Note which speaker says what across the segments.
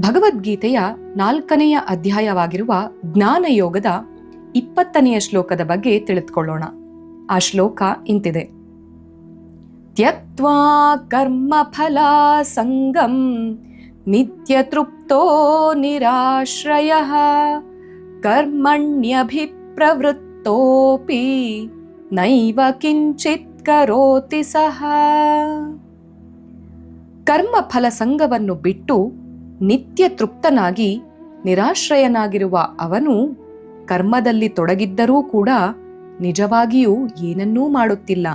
Speaker 1: ಭಗವದ್ಗೀತೆಯ ನಾಲ್ಕನೆಯ ಅಧ್ಯಾಯವಾಗಿರುವ ಜ್ಞಾನಯೋಗದ ಇಪ್ಪತ್ತನೆಯ ಶ್ಲೋಕದ ಬಗ್ಗೆ ತಿಳಿದುಕೊಳ್ಳೋಣ. ಆ ಶ್ಲೋಕ ಇಂತಿದೆ. ತ್ಯಕ್ವಾ ಕರ್ಮಫಲ ಸಂಗಂ ನಿತ್ಯತೃಪ್ತೋ ನಿರಾಶ್ರಯ ಕರ್ಮಣ್ಯಭಿಪ್ರವೃತ್ತೋಪಿ ನೈವ ಕಿಂಚಿತ್ ಕರೋತಿ ಸಹ. ಕರ್ಮಫಲ ಸಂಘವನ್ನು ಬಿಟ್ಟು ನಿತ್ಯ ತೃಪ್ತನಾಗಿ, ನಿರಾಶ್ರಯನಾಗಿರುವ ಅವನು ಕರ್ಮದಲ್ಲಿ ತೊಡಗಿದ್ದರೂ ಕೂಡ ನಿಜವಾಗಿಯೂ ಏನನ್ನೂ ಮಾಡುತ್ತಿಲ್ಲ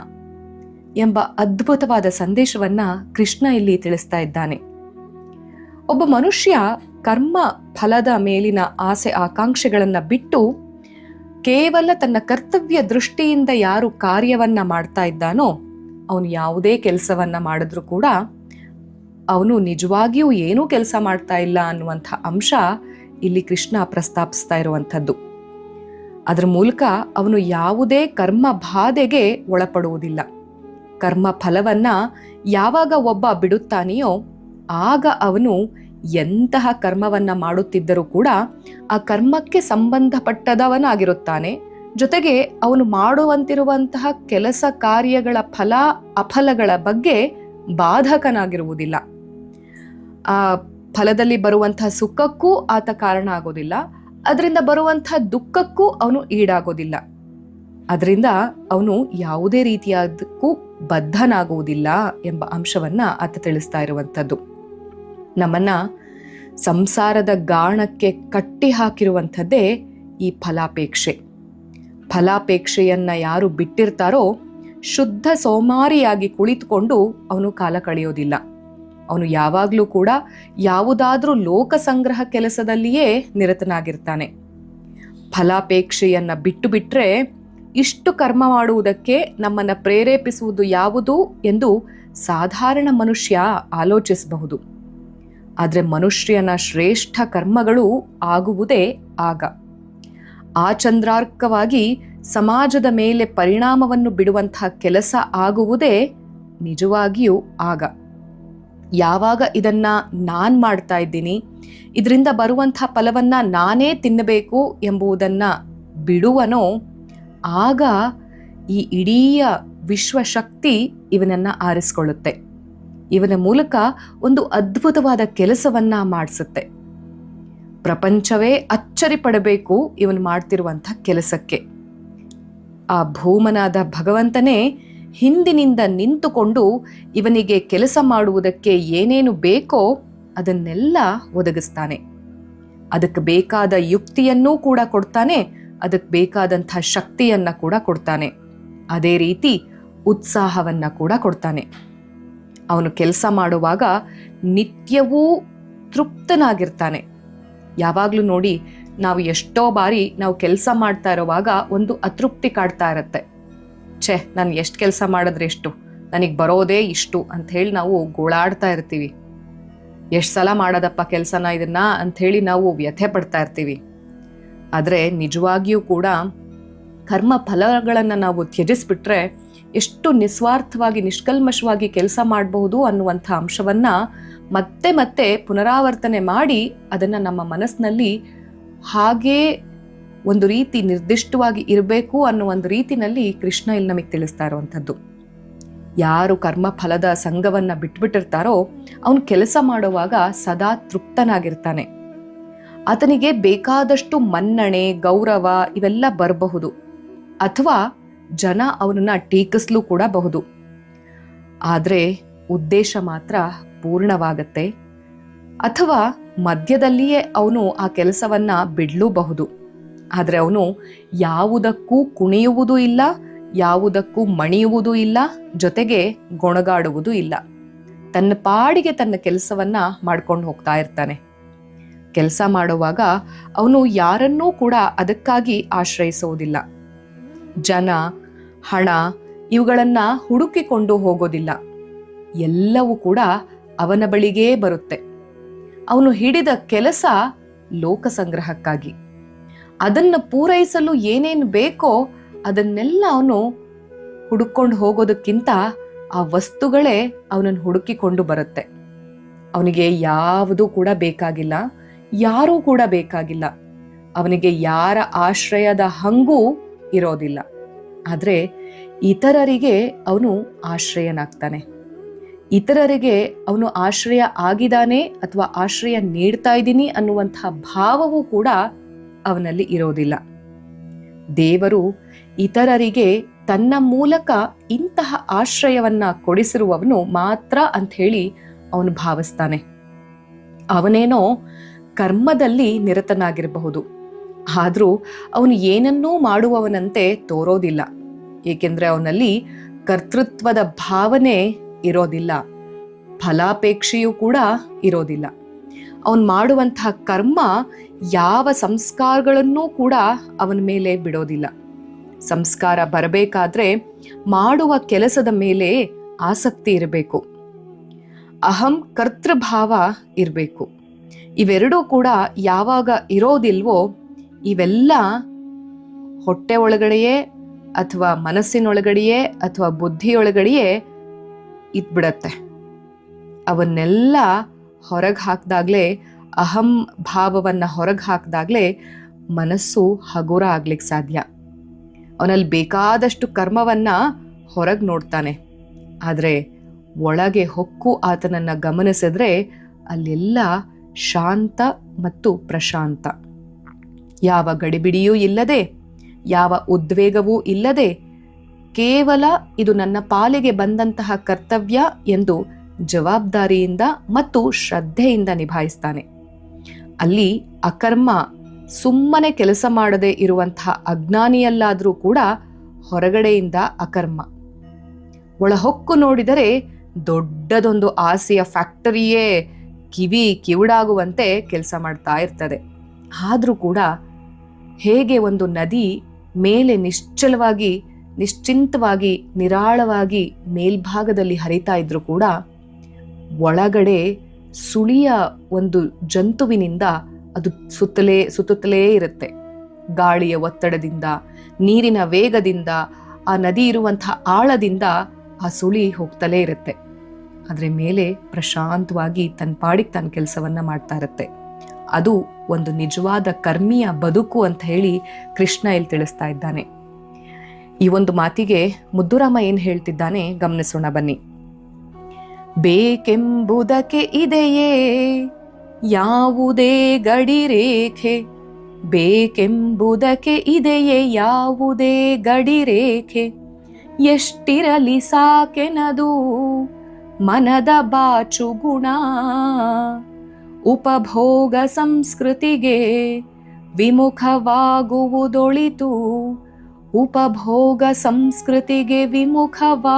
Speaker 1: ಎಂಬ ಅದ್ಭುತವಾದ ಸಂದೇಶವನ್ನ ಕೃಷ್ಣ ಇಲ್ಲಿ ತಿಳಿಸ್ತಾ ಇದ್ದಾನೆ. ಒಬ್ಬ ಮನುಷ್ಯ ಕರ್ಮ ಫಲದ ಮೇಲಿನ ಆಸೆ ಆಕಾಂಕ್ಷೆಗಳನ್ನ ಬಿಟ್ಟು ಕೇವಲ ತನ್ನ ಕರ್ತವ್ಯ ದೃಷ್ಟಿಯಿಂದ ಯಾರು ಕಾರ್ಯವನ್ನ ಮಾಡ್ತಾ ಇದ್ದಾನೋ, ಅವನು ಯಾವುದೇ ಕೆಲಸವನ್ನ ಮಾಡಿದ್ರೂ ಕೂಡ ಅವನು ನಿಜವಾಗಿಯೂ ಏನೂ ಕೆಲಸ ಮಾಡ್ತಾ ಇಲ್ಲ ಅನ್ನುವಂಥ ಅಂಶ ಇಲ್ಲಿ ಕೃಷ್ಣ ಪ್ರಸ್ತಾಪಿಸ್ತಾ ಇರುವಂಥದ್ದು. ಅದರ ಮೂಲಕ ಅವನು ಯಾವುದೇ ಕರ್ಮ ಬಾಧೆಗೆ ಒಳಪಡುವುದಿಲ್ಲ. ಕರ್ಮ ಫಲವನ್ನ ಯಾವಾಗ ಒಬ್ಬ ಬಿಡುತ್ತಾನೆಯೋ ಆಗ ಅವನು ಎಂತಹ ಕರ್ಮವನ್ನ ಮಾಡುತ್ತಿದ್ದರೂ ಕೂಡ ಆ ಕರ್ಮಕ್ಕೆ ಸಂಬಂಧಪಟ್ಟದವನಾಗಿರುತ್ತಾನೆ. ಜೊತೆಗೆ ಅವನು ಮಾಡುವಂತಿರುವಂತಹ ಕೆಲಸ ಕಾರ್ಯಗಳ ಫಲ, ಅಫಲಗಳ ಬಗ್ಗೆ ಬಾಧಕನಾಗಿರುವುದಿಲ್ಲ. ಆ ಫಲದಲ್ಲಿ ಬರುವಂತಹ ಸುಖಕ್ಕೂ ಆತ ಕಾರಣ ಆಗೋದಿಲ್ಲ. ಅದರಿಂದ ಬರುವಂತಹ ದುಃಖಕ್ಕೂ ಅವನು ಈಡಾಗೋದಿಲ್ಲ. ಅದರಿಂದ ಅವನು ಯಾವುದೇ ರೀತಿಯಾದಕ್ಕೂ ಬದ್ಧನಾಗುವುದಿಲ್ಲ ಎಂಬ ಅಂಶವನ್ನ ಆತ ತಿಳಿಸ್ತಾ ಇರುವಂಥದ್ದು. ನಮ್ಮನ್ನ ಸಂಸಾರದ ಗಾಣಕ್ಕೆ ಕಟ್ಟಿ ಹಾಕಿರುವಂಥದ್ದೇ ಈ ಫಲಾಪೇಕ್ಷೆ. ಫಲಾಪೇಕ್ಷೆಯನ್ನ ಯಾರು ಬಿಟ್ಟಿರ್ತಾರೋ ಶುದ್ಧ ಸೋಮಾರಿಯಾಗಿ ಕುಳಿತುಕೊಂಡು ಅವನು ಕಾಲ ಕಳೆಯೋದಿಲ್ಲ. ಅವನು ಯಾವಾಗಲೂ ಕೂಡ ಯಾವುದಾದ್ರೂ ಲೋಕ ಸಂಗ್ರಹ ಕೆಲಸದಲ್ಲಿಯೇ ನಿರತನಾಗಿರ್ತಾನೆ. ಫಲಾಪೇಕ್ಷೆಯನ್ನು ಬಿಟ್ಟು ಬಿಟ್ಟರೆ ಇಷ್ಟು ಕರ್ಮ ಮಾಡುವುದಕ್ಕೆ ನಮ್ಮನ್ನು ಪ್ರೇರೇಪಿಸುವುದು ಯಾವುದು ಎಂದು ಸಾಧಾರಣ ಮನುಷ್ಯ ಆಲೋಚಿಸಬಹುದು. ಆದರೆ ಮನುಷ್ಯನ ಶ್ರೇಷ್ಠ ಕರ್ಮಗಳು ಆಗುವುದೇ ಆಗ. ಆ ಚಂದ್ರಾರ್ಕವಾಗಿ ಸಮಾಜದ ಮೇಲೆ ಪರಿಣಾಮವನ್ನು ಬಿಡುವಂತಹ ಕೆಲಸ ಆಗುವುದೇ ನಿಜವಾಗಿಯೂ ಆಗ. ಯಾವಾಗ ಇದನ್ನ ನಾನು ಮಾಡ್ತಾ ಇದ್ದೀನಿ, ಇದರಿಂದ ಬರುವಂಥ ಫಲವನ್ನು ನಾನೇ ತಿನ್ನಬೇಕು ಎಂಬುದನ್ನು ಬಿಡುವನೋ, ಆಗ ಈ ಇಡೀ ವಿಶ್ವಶಕ್ತಿ ಇವನನ್ನು ಆರಿಸ್ಕೊಳ್ಳುತ್ತೆ. ಇವನ ಮೂಲಕ ಒಂದು ಅದ್ಭುತವಾದ ಕೆಲಸವನ್ನು ಮಾಡಿಸುತ್ತೆ. ಪ್ರಪಂಚವೇ ಅಚ್ಚರಿ ಪಡಬೇಕು ಇವನು ಮಾಡ್ತಿರುವಂಥ ಕೆಲಸಕ್ಕೆ. ಆ ಭೂಮನಾದ ಭಗವಂತನೇ ಹಿಂದಿನಿಂದ ನಿಂತುಕೊಂಡು ಇವನಿಗೆ ಕೆಲಸ ಮಾಡುವುದಕ್ಕೆ ಏನೇನು ಬೇಕೋ ಅದನ್ನೆಲ್ಲ ಒದಗಿಸ್ತಾನೆ. ಅದಕ್ಕೆ ಬೇಕಾದ ಯುಕ್ತಿಯನ್ನೂ ಕೂಡ ಕೊಡ್ತಾನೆ, ಅದಕ್ಕೆ ಬೇಕಾದಂಥ ಶಕ್ತಿಯನ್ನ ಕೂಡ ಕೊಡ್ತಾನೆ. ಅದೇ ರೀತಿ ಉತ್ಸಾಹವನ್ನ ಕೂಡ ಕೊಡ್ತಾನೆ. ಅವನು ಕೆಲಸ ಮಾಡುವಾಗ ನಿತ್ಯವೂ ತೃಪ್ತನಾಗಿರ್ತಾನೆ. ಯಾವಾಗಲೂ ನೋಡಿ, ನಾವು ಎಷ್ಟೋ ಬಾರಿ ನಾವು ಕೆಲಸ ಮಾಡ್ತಾ ಇರುವಾಗ ಒಂದು ಅತೃಪ್ತಿ ಕಾಡ್ತಾ ಇರತ್ತೆ. ಛೇ, ನಾನು ಎಷ್ಟು ಕೆಲಸ ಮಾಡಿದ್ರೆ ಎಷ್ಟು? ನನಗೆ ಬರೋದೇ ಇಷ್ಟು ಅಂತ ಹೇಳಿ ನಾವು ಗೋಳಾಡ್ತಾ ಇರ್ತೀವಿ. ಎಷ್ಟು ಸಲ ಮಾಡೋದಪ್ಪ ಕೆಲಸನ ಇದನ್ನ ಅಂತ ಹೇಳಿ ನಾವು ವ್ಯಥೆ ಪಡ್ತಾ ಇರ್ತೀವಿ. ಆದರೆ ನಿಜವಾಗಿಯೂ ಕೂಡ ಕರ್ಮ ಫಲಗಳನ್ನು ನಾವು ತ್ಯಜಿಸ್ಬಿಟ್ರೆ ಎಷ್ಟು ನಿಸ್ವಾರ್ಥವಾಗಿ, ನಿಷ್ಕಲ್ಮಶವಾಗಿ ಕೆಲಸ ಮಾಡಬಹುದು ಅನ್ನುವಂಥ ಅಂಶವನ್ನ ಮತ್ತೆ ಮತ್ತೆ ಪುನರಾವರ್ತನೆ ಮಾಡಿ ಅದನ್ನು ನಮ್ಮ ಮನಸ್ಸಿನಲ್ಲಿ ಹಾಗೇ ಒಂದು ರೀತಿ ನಿರ್ದಿಷ್ಟವಾಗಿ ಇರಬೇಕು ಅನ್ನೋ ಒಂದು ರೀತಿನಲ್ಲಿ ಕೃಷ್ಣ ಇಲ್ಲಿ ನಮಗೆ ತಿಳಿಸ್ತಾ ಇರುವಂಥದ್ದು. ಯಾರು ಕರ್ಮ ಫಲದ ಸಂಘವನ್ನು ಬಿಟ್ಬಿಟ್ಟಿರ್ತಾರೋ ಅವನು ಕೆಲಸ ಮಾಡುವಾಗ ಸದಾ ತೃಪ್ತನಾಗಿರ್ತಾನೆ. ಆತನಿಗೆ ಬೇಕಾದಷ್ಟು ಮನ್ನಣೆ, ಗೌರವ ಇವೆಲ್ಲ ಬರಬಹುದು. ಅಥವಾ ಜನ ಅವನನ್ನ ಟೀಕಿಸ್ಲೂ ಕೂಡ ಬಹುದು. ಆದರೆ ಉದ್ದೇಶ ಮಾತ್ರ ಪೂರ್ಣವಾಗತ್ತೆ. ಅಥವಾ ಮಧ್ಯದಲ್ಲಿಯೇ ಅವನು ಆ ಕೆಲಸವನ್ನ ಬಿಡ್ಲೂಬಹುದು ಆದರೆ ಅವನು ಯಾವುದಕ್ಕೂ ಕುಣಿಯುವುದೂ ಇಲ್ಲ, ಯಾವುದಕ್ಕೂ ಮಣಿಯುವುದೂ ಇಲ್ಲ, ಜೊತೆಗೆ ಗೊಣಗಾಡುವುದೂ ಇಲ್ಲ. ತನ್ನ ಪಾಡಿಗೆ ತನ್ನ ಕೆಲಸವನ್ನ ಮಾಡ್ಕೊಂಡು ಹೋಗ್ತಾ ಇರ್ತಾನೆ. ಕೆಲಸ ಮಾಡುವಾಗ ಅವನು ಯಾರನ್ನೂ ಕೂಡ ಅದಕ್ಕಾಗಿ ಆಶ್ರಯಿಸುವುದಿಲ್ಲ. ಜನ, ಹಣ ಇವುಗಳನ್ನ ಹುಡುಕಿಕೊಂಡು ಹೋಗೋದಿಲ್ಲ. ಎಲ್ಲವೂ ಕೂಡ ಅವನ ಬಳಿಗೇ ಬರುತ್ತೆ. ಅವನು ಹಿಡಿದ ಕೆಲಸ ಲೋಕ ಸಂಗ್ರಹಕ್ಕಾಗಿ ಅದನ್ನು ಪೂರೈಸಲು ಏನೇನು ಬೇಕೋ ಅದನ್ನೆಲ್ಲ ಅವನು ಹುಡುಕೊಂಡು ಹೋಗೋದಕ್ಕಿಂತ ಆ ವಸ್ತುಗಳೇ ಅವನನ್ನು ಹುಡುಕಿಕೊಂಡು ಬರುತ್ತೆ. ಅವನಿಗೆ ಯಾವುದೂ ಕೂಡ ಬೇಕಾಗಿಲ್ಲ, ಯಾರೂ ಕೂಡ ಬೇಕಾಗಿಲ್ಲ. ಅವನಿಗೆ ಯಾರ ಆಶ್ರಯದ ಹಂಗೂ ಇರೋದಿಲ್ಲ. ಆದರೆ ಇತರರಿಗೆ ಅವನು ಆಶ್ರಯನಾಗ್ತಾನೆ. ಇತರರಿಗೆ ಅವನು ಆಶ್ರಯ ಆಗಿದಾನೆ ಅಥವಾ ಆಶ್ರಯ ನೀಡ್ತಾ ಇದ್ದೀನಿ ಅನ್ನುವಂತಹ ಭಾವವೂ ಕೂಡ ಅವನಲ್ಲಿ ಇರೋದಿಲ್ಲ. ದೇವರು ಇತರರಿಗೆ ತನ್ನ ಮೂಲಕ ಇಂತಹ ಆಶ್ರಯವನ್ನ ಕೊಡಿಸಿರುವವನು ಮಾತ್ರ ಅಂತ ಹೇಳಿ ಅವನು ಭಾವಿಸ್ತಾನೆ. ಅವನೇನೋ ಕರ್ಮದಲ್ಲಿ ನಿರತನಾಗಿರಬಹುದು. ಆದರೂ ಅವನು ಏನನ್ನೂ ಮಾಡುವವನಂತೆ ತೋರೋದಿಲ್ಲ. ಏಕೆಂದರೆ ಅವನಲ್ಲಿ ಕರ್ತೃತ್ವದ ಭಾವನೆ ಇರೋದಿಲ್ಲ. ಫಲಾಪೇಕ್ಷೆಯೂ ಕೂಡ ಇರೋದಿಲ್ಲ. ಅವನು ಮಾಡುವಂತಹ ಕರ್ಮ ಯಾವ ಸಂಸ್ಕಾರಗಳನ್ನೂ ಕೂಡ ಅವನ ಮೇಲೆ ಬಿಡೋದಿಲ್ಲ. ಸಂಸ್ಕಾರ ಬರಬೇಕಾದ್ರೆ ಮಾಡುವ ಕೆಲಸದ ಮೇಲೆ ಆಸಕ್ತಿ ಇರಬೇಕು. ಅಹಂ ಕರ್ತೃಭಾವ ಇರಬೇಕು. ಇವೆರಡೂ ಕೂಡ ಯಾವಾಗ ಇರೋದಿಲ್ವೋ ಇವೆಲ್ಲ ಹೊಟ್ಟೆ ಒಳಗಡೆಯೇ ಅಥವಾ ಮನಸ್ಸಿನೊಳಗಡೆಯೇ ಅಥವಾ ಬುದ್ಧಿಯೊಳಗಡೆಯೇ ಇದ್ಬಿಡತ್ತೆ. ಅವನ್ನೆಲ್ಲ ಹೊರಗೆ ಹಾಕಿದಾಗಲೇ ಅಹಂ ಭಾವವನ್ನು ಹೊರಗೆ ಹಾಕಿದಾಗಲೇ ಮನಸ್ಸು ಹಗುರ ಆಗ್ಲಿಕ್ಕೆ ಸಾಧ್ಯ. ಅವನಲ್ಲಿ ಬೇಕಾದಷ್ಟು ಕರ್ಮವನ್ನ ಹೊರಗೆ ನೋಡ್ತಾನೆ. ಆದರೆ ಒಳಗೆ ಹೊಕ್ಕು ಆತನನ್ನ ಗಮನಿಸಿದ್ರೆ ಅಲ್ಲೆಲ್ಲ ಶಾಂತ ಮತ್ತು ಪ್ರಶಾಂತ. ಯಾವ ಗಡಿಬಿಡಿಯೂ ಇಲ್ಲದೆ, ಯಾವ ಉದ್ವೇಗವೂ ಇಲ್ಲದೆ ಕೇವಲ ಇದು ನನ್ನ ಪಾಲಿಗೆ ಬಂದಂತಹ ಕರ್ತವ್ಯ ಎಂದು ಜವಾಬ್ದಾರಿಯಿಂದ ಮತ್ತು ಶ್ರದ್ಧೆಯಿಂದ ನಿಭಾಯಿಸ್ತಾನೆ. ಅಲ್ಲಿ ಅಕರ್ಮ ಸುಮ್ಮನೆ ಕೆಲಸ ಮಾಡದೆ ಇರುವಂತಹ ಅಜ್ಞಾನಿಯಲ್ಲಾದರೂ ಕೂಡ ಹೊರಗಡೆಯಿಂದ ಅಕರ್ಮ. ಒಳಹೊಕ್ಕು ನೋಡಿದರೆ ದೊಡ್ಡದೊಂದು ಆಸೆಯ ಫ್ಯಾಕ್ಟರಿಯೇ ಕಿವಿ ಕಿವುಡಾಗುವಂತೆ ಕೆಲಸ ಮಾಡ್ತಾ ಇರ್ತದೆ. ಆದರೂ ಕೂಡ ಹೇಗೆ ಒಂದು ನದಿ ಮೇಲೆ ನಿಶ್ಚಲವಾಗಿ, ನಿಶ್ಚಿಂತವಾಗಿ, ನಿರಾಳವಾಗಿ ಮೇಲ್ಭಾಗದಲ್ಲಿ ಹರಿತಾ ಇದ್ರೂ ಕೂಡ ಒಳಗಡೆ ಸುಳಿಯ ಒಂದು ಜಂತುವಿನಿಂದ ಅದು ಸುತ್ತಲೇ ಸುತ್ತಲೇ ಇರುತ್ತೆ. ಗಾಳಿಯ ಒತ್ತಡದಿಂದ, ನೀರಿನ ವೇಗದಿಂದ, ಆ ನದಿ ಇರುವಂತಹ ಆಳದಿಂದ ಆ ಸುಳಿ ಹೋಗ್ತಲೇ ಇರುತ್ತೆ. ಅದರ ಮೇಲೆ ಪ್ರಶಾಂತವಾಗಿ ತನ್ನ ಪಾಡಿಗೆ ತನ್ನ ಕೆಲಸವನ್ನ ಮಾಡ್ತಾ ಇರುತ್ತೆ. ಅದು ಒಂದು ನಿಜವಾದ ಕರ್ಮಿಯ ಬದುಕು ಅಂತ ಹೇಳಿ ಕೃಷ್ಣ ಇಲ್ಲಿ ತಿಳಿಸ್ತಾ ಇದ್ದಾನೆ. ಈ ಒಂದು ಮಾತಿಗೆ ಮುದ್ದುರಾಮ ಏನು ಹೇಳ್ತಿದ್ದಾನೆ, ಗಮನಿಸೋಣ ಬನ್ನಿ. ಬೇಕೆಂಬುದಕ್ಕೆ ಇದೆಯೇ? ಯಾವುದೇ ಗಡಿರೇಖೆ ಬೇಕೆಂಬುದಕ್ಕೆ ಇದೆಯೇ? ಯಾವುದೇ ಗಡಿರೇಖೆ ಎಷ್ಟಿರಲಿ ಸಾಕೆನದು? ಮನದ ಬಾಚು ಗುಣ ಉಪಭೋಗ ಸಂಸ್ಕೃತಿಗೆ ವಿಮುಖವಾಗುವುದೊಳಿತು ಉಪಭೋಗ ಸಂಸ್ಕೃತಿಗೆ ವಿಮುಖವಾಗುವುದೊಳಿತು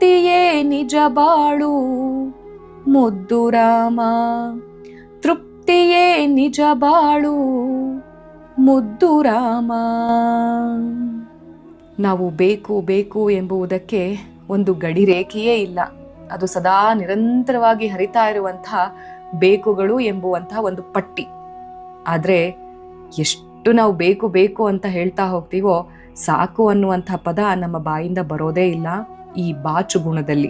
Speaker 1: ತೃಪ್ತಿಯೇ ನಿಜ ಬಾಳು. ಮುದ್ದು ರಾಮ, ತೃಪ್ತಿಯೇ ನಿಜ ಬಾಳು. ಮುದ್ದು ರಾಮ. ನಾವು ಬೇಕು ಬೇಕು ಎಂಬುವುದಕ್ಕೆ ಒಂದು ಗಡಿರೇಖೆಯೇ ಇಲ್ಲ. ಅದು ಸದಾ ನಿರಂತರವಾಗಿ ಹರಿತಾ ಇರುವಂತಹ ಬೇಕುಗಳು ಎಂಬುವಂತಹ ಒಂದು ಪಟ್ಟಿ. ಆದರೆ ಎಷ್ಟು ನಾವು ಬೇಕು ಬೇಕು ಅಂತ ಹೇಳ್ತಾ ಹೋಗ್ತೀವೋ ಸಾಕು ಅನ್ನುವಂಥ ಪದ ನಮ್ಮ ಬಾಯಿಂದ ಬರೋದೇ ಇಲ್ಲ. ಈ ಬಾಚು ಗುಣದಲ್ಲಿ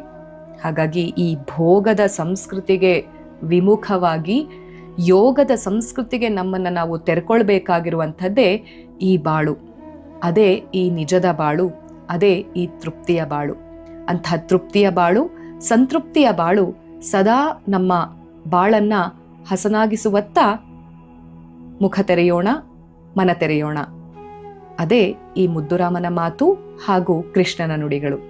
Speaker 1: ಹಾಗಾಗಿ ಈ ಭೋಗದ ಸಂಸ್ಕೃತಿಗೆ ವಿಮುಖವಾಗಿ ಯೋಗದ ಸಂಸ್ಕೃತಿಗೆ ನಮ್ಮನ್ನು ನಾವು ತೆರ್ಕೊಳ್ಬೇಕಾಗಿರುವಂಥದ್ದೇ ಈ ಬಾಳು. ಅದೇ ಈ ನಿಜದ ಬಾಳು, ಅದೇ ಈ ತೃಪ್ತಿಯ ಬಾಳು. ಅಂಥ ತೃಪ್ತಿಯ ಬಾಳು, ಸಂತೃಪ್ತಿಯ ಬಾಳು ಸದಾ ನಮ್ಮ ಬಾಳನ್ನು ಹಸನಾಗಿಸುವತ್ತ ಮುಖ ತೆರೆಯೋಣ, ಮನ ತೆರೆಯೋಣ. ಅದೇ ಈ ಮುದ್ದುರಾಮನ ಮಾತು ಹಾಗೂ ಕೃಷ್ಣನ ನುಡಿಗಳು.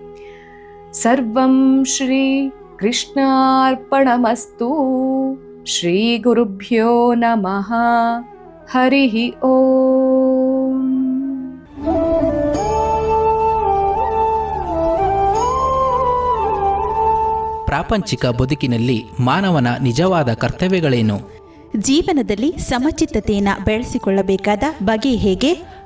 Speaker 1: ಸರ್ವಂ ಶ್ರೀ ಕೃಷ್ಣಾರ್ಪಣಮಸ್ತು ಶ್ರೀ ಗುರುಭ್ಯೋ ನಮಃ. ಹರಿ ಓಂ.
Speaker 2: ಪ್ರಾಪಂಚಿಕ ಬದುಕಿನಲ್ಲಿ ಮಾನವನ ನಿಜವಾದ ಕರ್ತವ್ಯಗಳೇನು?
Speaker 3: ಜೀವನದಲ್ಲಿ ಸಮಚಿತ್ತತೆಯನ್ನು ಬೆಳೆಸಿಕೊಳ್ಳಬೇಕಾದ ಬಗೆ ಹೇಗೆ?